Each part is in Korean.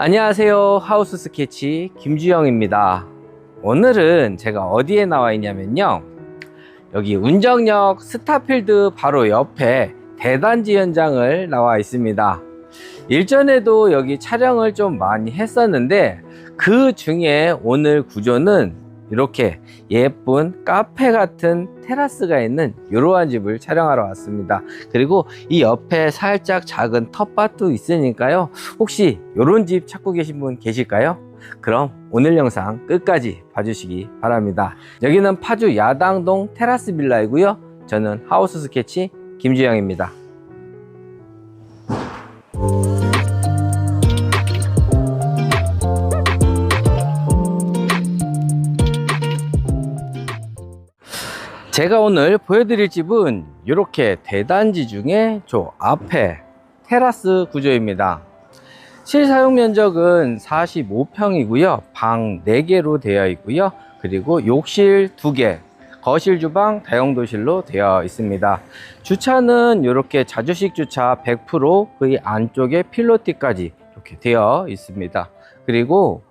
안녕하세요. 하우스 스케치 김주영입니다. 오늘은 제가 어디에 나와 있냐면요. 여기 운정역 스타필드 바로 옆에 대단지 현장을 나와 있습니다. 일전에도 여기 촬영을 좀 많이 했었는데 그 중에 오늘 구조는 이렇게 예쁜 카페 같은 테라스가 있는 이러한 집을 촬영하러 왔습니다. 그리고 이 옆에 살짝 작은 텃밭도 있으니까요. 혹시 이런 집 찾고 계신 분 계실까요? 그럼 오늘 영상 끝까지 봐주시기 바랍니다. 여기는 파주 야당동 테라스 빌라이고요. 저는 하우스 스케치 김주영입니다. 제가 오늘 보여드릴 집은 이렇게 대단지 중에 저 앞에 테라스 구조입니다. 실사용 면적은 45평이고요. 방 4개로 되어 있고요. 그리고 욕실 2개, 거실 주방 다용도실로 되어 있습니다. 주차는 이렇게 자주식 주차 100%그 안쪽에 필로티까지 이렇게 되어 있습니다. 그리고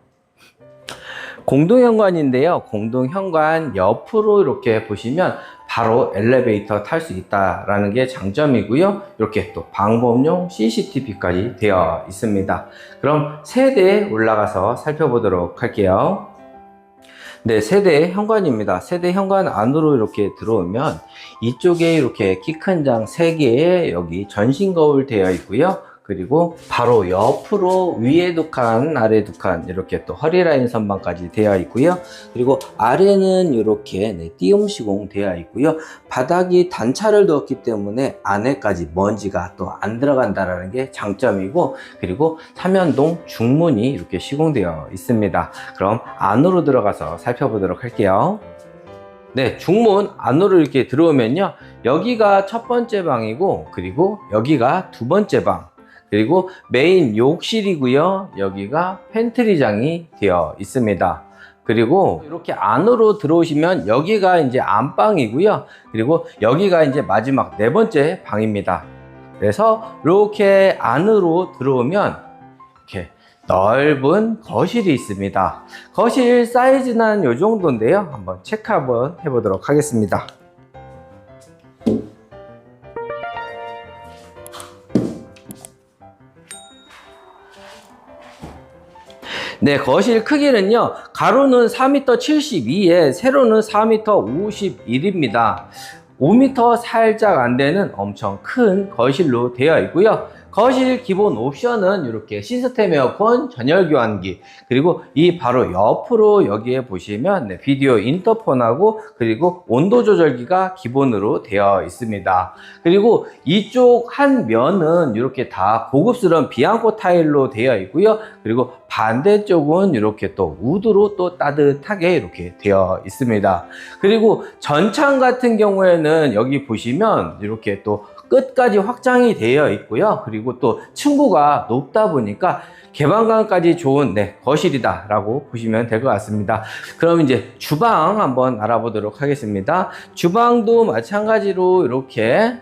공동현관인데요. 공동현관 옆으로 이렇게 보시면 바로 엘리베이터 탈 수 있다라는 게 장점이고요. 이렇게 또 방범용 CCTV까지 되어 있습니다. 그럼 세대 올라가서 살펴보도록 할게요. 네, 세대 현관입니다. 세대 현관 안으로 이렇게 들어오면 이쪽에 이렇게 키 큰 장 3개에 여기 전신 거울 되어 있고요. 그리고 바로 옆으로 위에 두 칸, 아래 두 칸, 이렇게 또 허리라인 선반까지 되어 있고요. 그리고 아래는 이렇게 네, 띄움 시공 되어 있고요. 바닥이 단차를 두었기 때문에 안에까지 먼지가 또 안 들어간다라는 게 장점이고, 그리고 삼연동 중문이 이렇게 시공되어 있습니다. 그럼 안으로 들어가서 살펴보도록 할게요. 네, 중문 안으로 이렇게 들어오면요. 여기가 첫 번째 방이고, 그리고 여기가 두 번째 방. 그리고 메인 욕실이고요. 여기가 팬트리장이 되어 있습니다. 그리고 이렇게 안으로 들어오시면 여기가 이제 안방이고요. 그리고 여기가 이제 마지막 네 번째 방입니다. 그래서 이렇게 안으로 들어오면 이렇게 넓은 거실이 있습니다. 거실 사이즈는 이 정도인데요. 한번 체크 한번 해보도록 하겠습니다. 네, 거실 크기는요, 가로는 4m 72에 세로는 4m 51입니다. 5m 살짝 안 되는 엄청 큰 거실로 되어 있고요. 거실 기본 옵션은 이렇게 시스템 에어컨, 전열 교환기, 그리고 이 바로 옆으로 여기에 보시면 네, 비디오 인터폰하고 그리고 온도 조절기가 기본으로 되어 있습니다. 그리고 이쪽 한 면은 이렇게 다 고급스러운 비앙코 타일로 되어 있고요. 그리고 반대쪽은 이렇게 또 우드로 또 따뜻하게 이렇게 되어 있습니다. 그리고 전창 같은 경우에는 여기 보시면 이렇게 또 끝까지 확장이 되어 있고요. 그리고 또 층고가 높다 보니까 개방감까지 좋은 네, 거실이다 라고 보시면 될 것 같습니다. 그럼 이제 주방 한번 알아보도록 하겠습니다. 주방도 마찬가지로 이렇게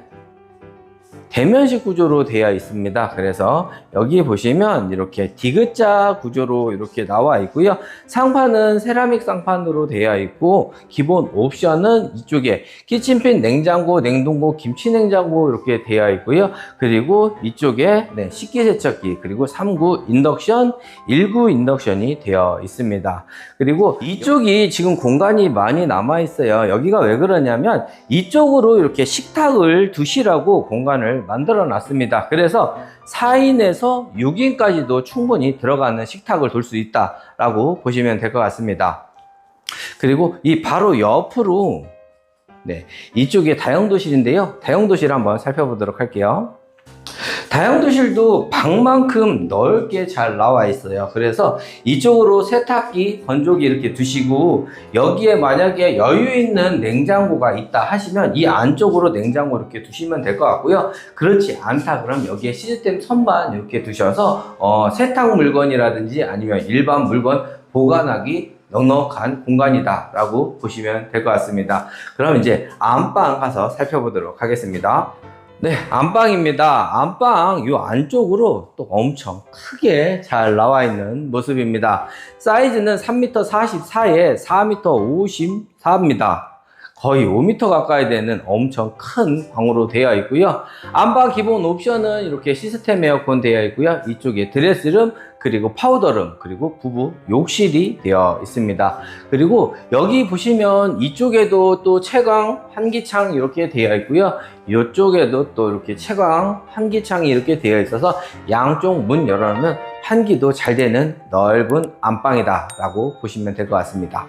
대면식 구조로 되어 있습니다. 그래서 여기 보시면 이렇게 디귿자 구조로 이렇게 나와 있고요. 상판은 세라믹 상판으로 되어 있고 기본 옵션은 이쪽에 키친핀 냉장고, 냉동고, 김치 냉장고 이렇게 되어 있고요. 그리고 이쪽에 네, 식기세척기 그리고 3구 인덕션, 1구 인덕션이 되어 있습니다. 그리고 이쪽이 지금 공간이 많이 남아 있어요. 여기가 왜 그러냐면 이쪽으로 이렇게 식탁을 두시라고 공간을 만들어 놨습니다. 그래서 4인에서 6인까지도 충분히 들어가는 식탁을 둘수 있다라고 보시면 될 것 같습니다. 그리고 이 바로 옆으로 네, 이쪽에 다용도실인데요. 다용도실 한번 살펴보도록 할게요. 다용도실도 방만큼 넓게 잘 나와 있어요. 그래서 이쪽으로 세탁기, 건조기 이렇게 두시고 여기에 만약에 여유 있는 냉장고가 있다 하시면 이 안쪽으로 냉장고 이렇게 두시면 될 것 같고요. 그렇지 않다 그럼 여기에 시스템 선반 이렇게 두셔서 어, 세탁 물건이라든지 아니면 일반 물건 보관하기 넉넉한 공간이다 라고 보시면 될 것 같습니다. 그럼 이제 안방 가서 살펴보도록 하겠습니다. 네, 안방입니다. 안방 요 안쪽으로 또 엄청 크게 잘 나와 있는 모습입니다. 사이즈는 3m 44에 4m 54입니다. 거의 5m 가까이 되는 엄청 큰 방으로 되어 있고요. 안방 기본 옵션은 이렇게 시스템 에어컨 되어 있고요. 이쪽에 드레스룸 그리고 파우더룸 그리고 부부 욕실이 되어 있습니다. 그리고 여기 보시면 이쪽에도 또 채광 환기창 이렇게 되어 있고요. 이쪽에도 또 이렇게 채광 환기창이 이렇게 되어 있어서 양쪽 문 열어놓으면 환기도 잘 되는 넓은 안방이다 라고 보시면 될 것 같습니다.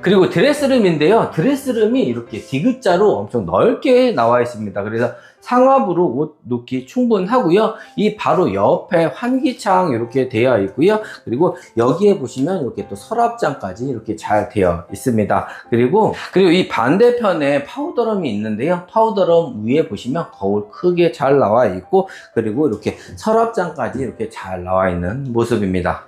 그리고 드레스룸인데요. 드레스룸이 이렇게 디귿자로 엄청 넓게 나와 있습니다. 그래서 상압으로 옷 놓기 충분하고요. 이 바로 옆에 환기창 이렇게 되어 있고요. 그리고 여기에 보시면 이렇게 또 서랍장까지 이렇게 잘 되어 있습니다. 그리고 그리고 이 반대편에 파우더룸이 있는데요. 파우더룸 위에 보시면 거울 크게 잘 나와 있고 그리고 이렇게 서랍장까지 이렇게 잘 나와 있는 모습입니다.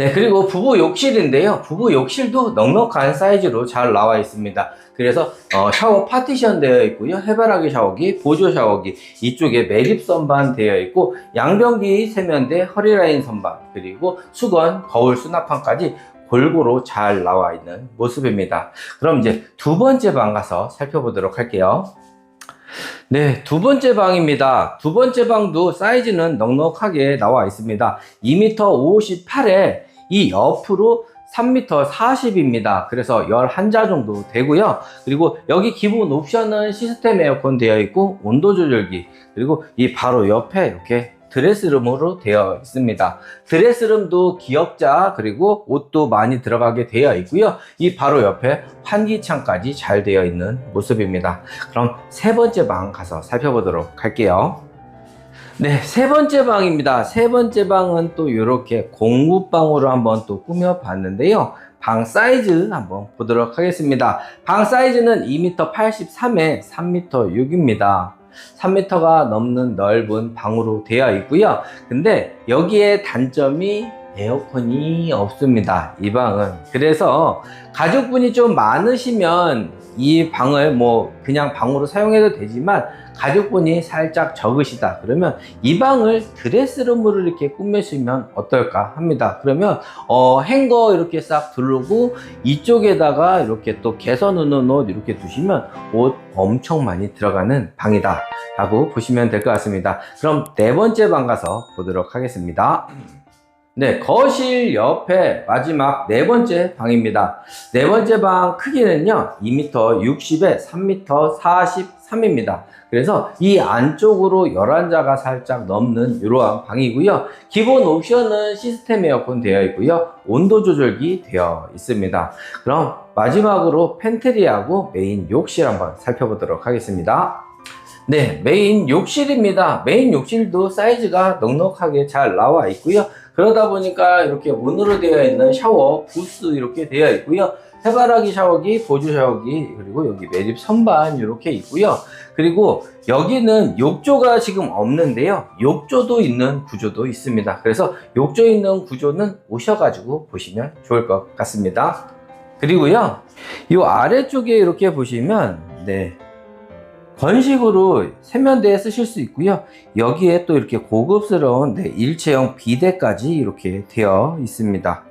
네, 그리고 부부 욕실인데요. 부부 욕실도 넉넉한 사이즈로 잘 나와 있습니다. 그래서 어, 샤워 파티션 되어 있고요. 해바라기 샤워기, 보조 샤워기, 이쪽에 매립 선반 되어 있고 양변기 세면대, 허리라인 선반, 그리고 수건, 거울 수납판까지 골고루 잘 나와 있는 모습입니다. 그럼 이제 두 번째 방 가서 살펴보도록 할게요. 네, 두 번째 방입니다. 두 번째 방도 사이즈는 넉넉하게 나와 있습니다. 2m 58에 이 옆으로 3m 40입니다. 그래서 11자 정도 되고요. 그리고 여기 기본 옵션은 시스템 에어컨 되어 있고 온도 조절기 그리고 이 바로 옆에 이렇게 드레스룸으로 되어 있습니다. 드레스룸도 기역자 그리고 옷도 많이 들어가게 되어 있고요. 이 바로 옆에 환기창까지 잘 되어 있는 모습입니다. 그럼 세 번째 방 가서 살펴보도록 할게요. 네, 세 번째 방입니다. 세 번째 방은 또 이렇게 공부방으로 한번 또 꾸며 봤는데요. 방 사이즈 한번 보도록 하겠습니다. 방 사이즈는 2m 83에 3m 6입니다. 3m가 넘는 넓은 방으로 되어 있고요. 근데 여기에 단점이 에어컨이 없습니다. 이 방은. 그래서 가족분이 좀 많으시면 이 방을 뭐 그냥 방으로 사용해도 되지만 가족분이 살짝 적으시다. 그러면 이 방을 드레스룸으로 이렇게 꾸며주면 어떨까 합니다. 그러면 어 행거 이렇게 싹 두르고 이쪽에다가 이렇게 또 개선 우는 옷 이렇게 두시면 옷 엄청 많이 들어가는 방이다 라고 보시면 될 것 같습니다. 그럼 네 번째 방 가서 보도록 하겠습니다 네, 거실 옆에 마지막 네 번째 방입니다. 네 번째 방 크기는요, 2m 60에 3m 43입니다. 그래서 이 안쪽으로 11자가 살짝 넘는 이러한 방이고요. 기본 옵션은 시스템 에어컨 되어 있고요. 온도 조절기 되어 있습니다. 그럼 마지막으로 팬트리하고 메인 욕실 한번 살펴보도록 하겠습니다. 네, 메인 욕실입니다. 메인 욕실도 사이즈가 넉넉하게 잘 나와 있고요. 그러다 보니까 이렇게 문으로 되어 있는 샤워 부스 이렇게 되어 있고요. 해바라기 샤워기, 보조 샤워기, 그리고 여기 매립 선반 이렇게 있고요. 그리고 여기는 욕조가 지금 없는데요. 욕조도 있는 구조도 있습니다. 그래서 욕조 있는 구조는 오셔가지고 보시면 좋을 것 같습니다. 그리고요, 이 아래쪽에 이렇게 보시면, 네. 건식으로 세면대에 쓰실 수 있고요. 여기에 또 이렇게 고급스러운 네, 일체형 비데까지 이렇게 되어 있습니다.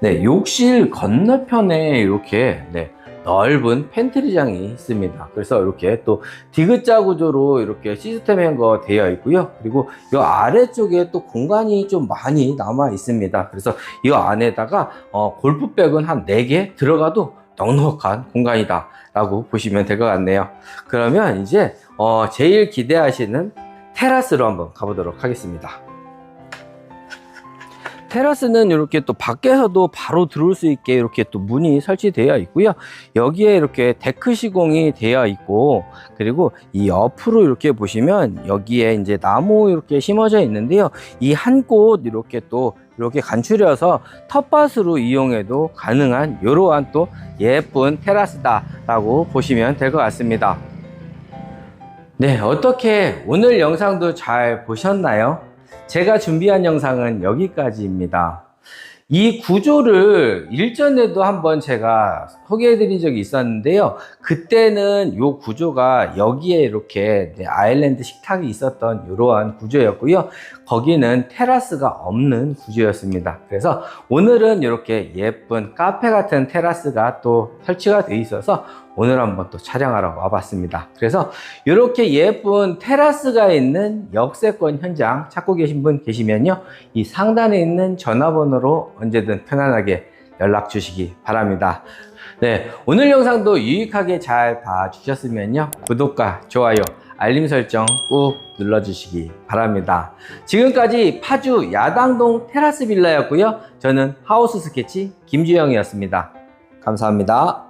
네, 욕실 건너편에 이렇게 네, 넓은 팬트리장이 있습니다. 그래서 이렇게 또 디귿자 구조로 이렇게 시스템 행거 되어 있고요. 그리고 이 아래쪽에 또 공간이 좀 많이 남아 있습니다. 그래서 이 안에다가 어, 골프백은 한 4개 들어가도 넉넉한 공간이다 라고 보시면 될 것 같네요 그러면 이제 어, 제일 기대하시는 테라스로 한번 가보도록 하겠습니다 테라스는 이렇게 또 밖에서도 바로 들어올 수 있게 이렇게 또 문이 설치되어 있고요. 여기에 이렇게 데크 시공이 되어 있고, 그리고 이 옆으로 이렇게 보시면 여기에 이제 나무 이렇게 심어져 있는데요. 이 한 꽃 이렇게 또 이렇게 간추려서 텃밭으로 이용해도 가능한 이러한 또 예쁜 테라스다라고 보시면 될 것 같습니다. 네, 어떻게 오늘 영상도 잘 보셨나요? 제가 준비한 영상은 여기까지입니다. 이 구조를 일전에도 한번 제가 소개해 드린 적이 있었는데요. 그때는 이 구조가 여기에 이렇게 네, 아일랜드 식탁이 있었던 이러한 구조였고요. 거기는 테라스가 없는 구조였습니다. 그래서 오늘은 이렇게 예쁜 카페 같은 테라스가 또 설치가 되어 있어서 오늘 한번 또 촬영하러 와봤습니다. 그래서 이렇게 예쁜 테라스가 있는 역세권 현장 찾고 계신 분 계시면요. 이 상단에 있는 전화번호로 언제든 편안하게 연락 주시기 바랍니다. 네, 오늘 영상도 유익하게 잘 봐주셨으면요. 구독과 좋아요, 알림 설정 꾹 눌러주시기 바랍니다. 지금까지 파주 야당동 테라스 빌라였고요. 저는 하우스 스케치 김주영이었습니다. 감사합니다.